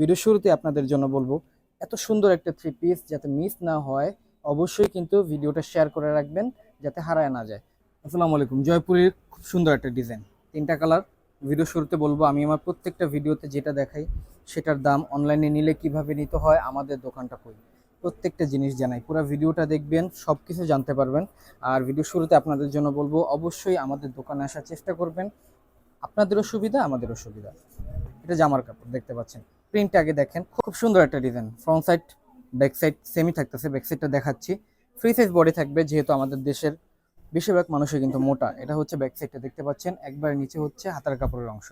Video শুরুতে আপনাদের জন্য বলব, এত সুন্দর একটা থ্রি পিস যাতে মিস না হয়, অবশ্যই কিন্তু ভিডিওটা শেয়ার করে রাখবেন যাতে হারায় না যায়। আসসালামু আলাইকুম, জয়পুরের খুব সুন্দর একটা ডিজাইন তিনটা কালার ভিডিও শুরুতে বলব, আমি আমার প্রত্যেকটা ভিডিওতে যেটা দেখাই, সেটার দাম অনলাইনে নিলে কীভাবে নিতে হয়, আমাদের দোকানটা কই। প্রত্যেকটা জিনিস জানাই, পুরো ভিডিওটা দেখবেন সব কিছু জানতে পারবেন। আর ভিডিও শুরুতে আপনাদের জন্য বলব, অবশ্যই আমাদের দোকানে আসার চেষ্টা করবেন। আপনাদেরও সুবিধা, আমাদেরও সুবিধা। এটা জামার কাপড়, দেখতে পাচ্ছেন। প্রিন্ট আগে দেখেন। খুব সুন্দর একটা design front side back side semi থাকতেছে। ব্যাক সাইডটা দেখাচ্ছি। ফ্রি সাইজ বডি থাকবে, যেহেতু আমাদের দেশের বেশিরভাগ মানুষই কিন্তু মোটা। এটা হচ্ছে ব্যাক সাইডটা দেখতে পাচ্ছেন। একবার নিচে হচ্ছে হাতার কাপড়ের অংশ।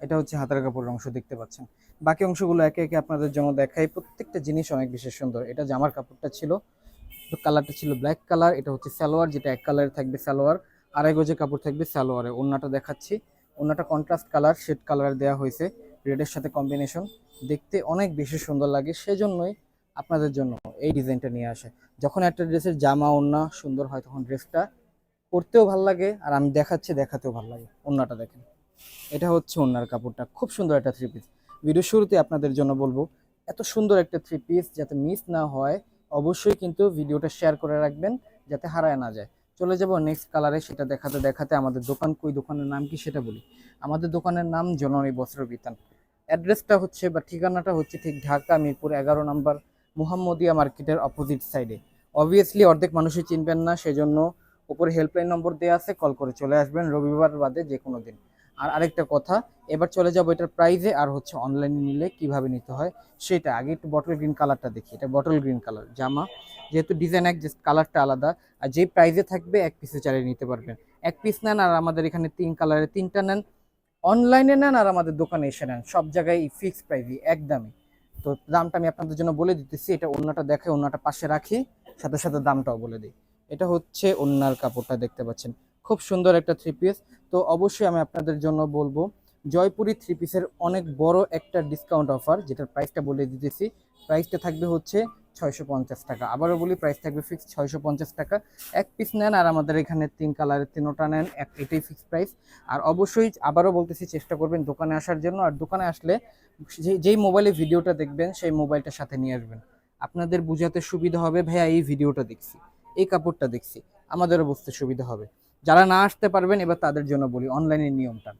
এটা হচ্ছে হাতার কাপড়ের অংশ দেখতে পাচ্ছেন। বাকি অংশগুলো একে একে আপনাদের জন্য দেখাই। প্রত্যেকটা জিনিস অনেক বেশি সুন্দর। এটা জামার কাপড়টা ছিল। কালারটা ছিল ব্ল্যাক কালার এটা হচ্ছে সালোয়ার, যেটা এক কালারে থাকবে সালোয়ার। আড়াই গজে কাপড় থাকবে সালোয়ারে। ওন্নাটা দেখাচ্ছি। ওন্নাটা কন্ট্রাস্ট কালার শেড কালার দেওয়া হয়েছে। রেডের সাথে কম্বিনেশন দেখতে অনেক বেশি সুন্দর লাগে, সেজন্যই আপনাদের জন্য এই ডিজাইনটা নিয়ে আসে। যখন একটা ড্রেসের জামা ওন্না সুন্দর হয়, তখন ড্রেসটা পরতেও ভালো লাগে আর আমি দেখাচ্ছি, দেখাতেও ভালো লাগে। ওন্নাটা দেখেন। এটা হচ্ছে ওন্নার কাপড়টা, খুব সুন্দর একটা থ্রি পিস ভিডিও শুরুতে আপনাদের জন্য বলব, এত সুন্দর একটা থ্রি পিস যাতে মিস না হয়, অবশ্যই কিন্তু ভিডিওটা শেয়ার করে রাখবেন, যাতে হারায় না যায়। চলে যাব নেক্সট কালারে সেটা দেখাতে দেখাতে আমাদের দোকান, কই দোকানের নাম কি সেটা বলি। আমাদের দোকানের নাম জননী বস্ত্র বিতান। অ্যাড্রেসটা হচ্ছে বা ঠিকানাটা হচ্ছে ঠিক ঢাকা মিরপুর এগারো নম্বর মুহাম্মদিয়া মার্কেটের অপোজিট সাইডে অবভিয়াসলি অর্ধেক মানুষই চিনবেন না, সেজন্য উপরে হেল্পলাইন নম্বর দেওয়া আছে কল করে চলে আসবেন রবিবার বাদে যে কোনো দিন। আর আরেকটা কথা, এবার চলে যাব এটার প্রাইজে আর হচ্ছে অনলাইনে নিলে কীভাবে নিতে হয় সেটা। আগে একটু বটল গ্রিন কালারটা দেখি, এটা বটল গ্রিন কালার জামা। যেহেতু ডিজাইন এক জাস্ট কালারটা আলাদা, আর যেই প্রাইজে থাকবে, এক পিসে চালিয়ে নিতে পারবেন। এক পিস নেন, আর আমাদের এখানে তিন কালারে তিনটা নেন। অনলাইনে নেন আর আমাদের দোকানে এসে নেন। সব জায়গায় ফিক্স প্রাইজই একদমই। তো দামটা আমি আপনাদের জন্য বলে দিতেছি, এটা অন্যটা দেখে অন্যটা পাশে রাখি, সাথে সাথে দামটাও বলে দিই। এটা হচ্ছে অন্যার কাপড়টা দেখতে পাচ্ছেন। খুব সুন্দর একটা থ্রি পিস তো অবশ্যই আমি আপনাদের জন্য বলব, জয়পুরি থ্রি পিসের অনেক বড় একটা ডিসকাউন্ট অফার যেটার প্রাইসটা বলে দিতেছি। প্রাইসটা থাকবে হচ্ছে ছয়শো পঞ্চাশ টাকা। আবারও বলি প্রাইস থাকবে ফিক্স ছয়শো পঞ্চাশ টাকা। এক পিস নেন আর আমাদের এখানে তিন কালারের তিনোটা নেন, এক এটাই ফিক্স প্রাইস আর অবশ্যই আবারও বলতেছি, চেষ্টা করবেন দোকানে আসার জন্য। আর দোকানে আসলে যেই মোবাইলে ভিডিওটা দেখবেন, সেই মোবাইলটা সাথে নিয়ে আসবেন। আপনাদের বুঝাতে সুবিধা হবে, ভাইয়া, এই ভিডিওটা দেখছি, এই কাপড়টা দেখছি, আমাদেরও বুঝতে সুবিধা হবে। যারা না আসতে পারবেন, এবার তাদের জন্য বলি অনলাইনের নিয়মটা।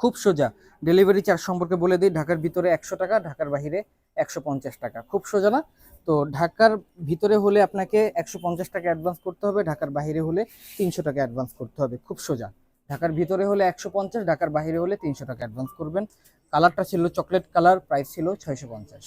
খুব সোজা ডেলিভারি চার্জ সম্পর্কে বলে দিই, ঢাকার ভিতরে একশো টাকা, ঢাকার বাইরে একশো টাকা। খুব সোজা না? তো ঢাকার ভিতরে হলে আপনাকে একশো পঞ্চাশ টাকা অ্যাডভান্স করতে হবে, ঢাকার বাইরে হলে তিনশো টাকা অ্যাডভান্স করতে হবে, খুব সোজা। ঢাকার ভিতরে হলে একশো পঞ্চাশ, ঢাকার বাইরে হলে তিনশো টাকা অ্যাডভান্স করবেন। কালারটা ছিল, চকলেট কালার প্রাইস ছিল ছয়শো পঞ্চাশ।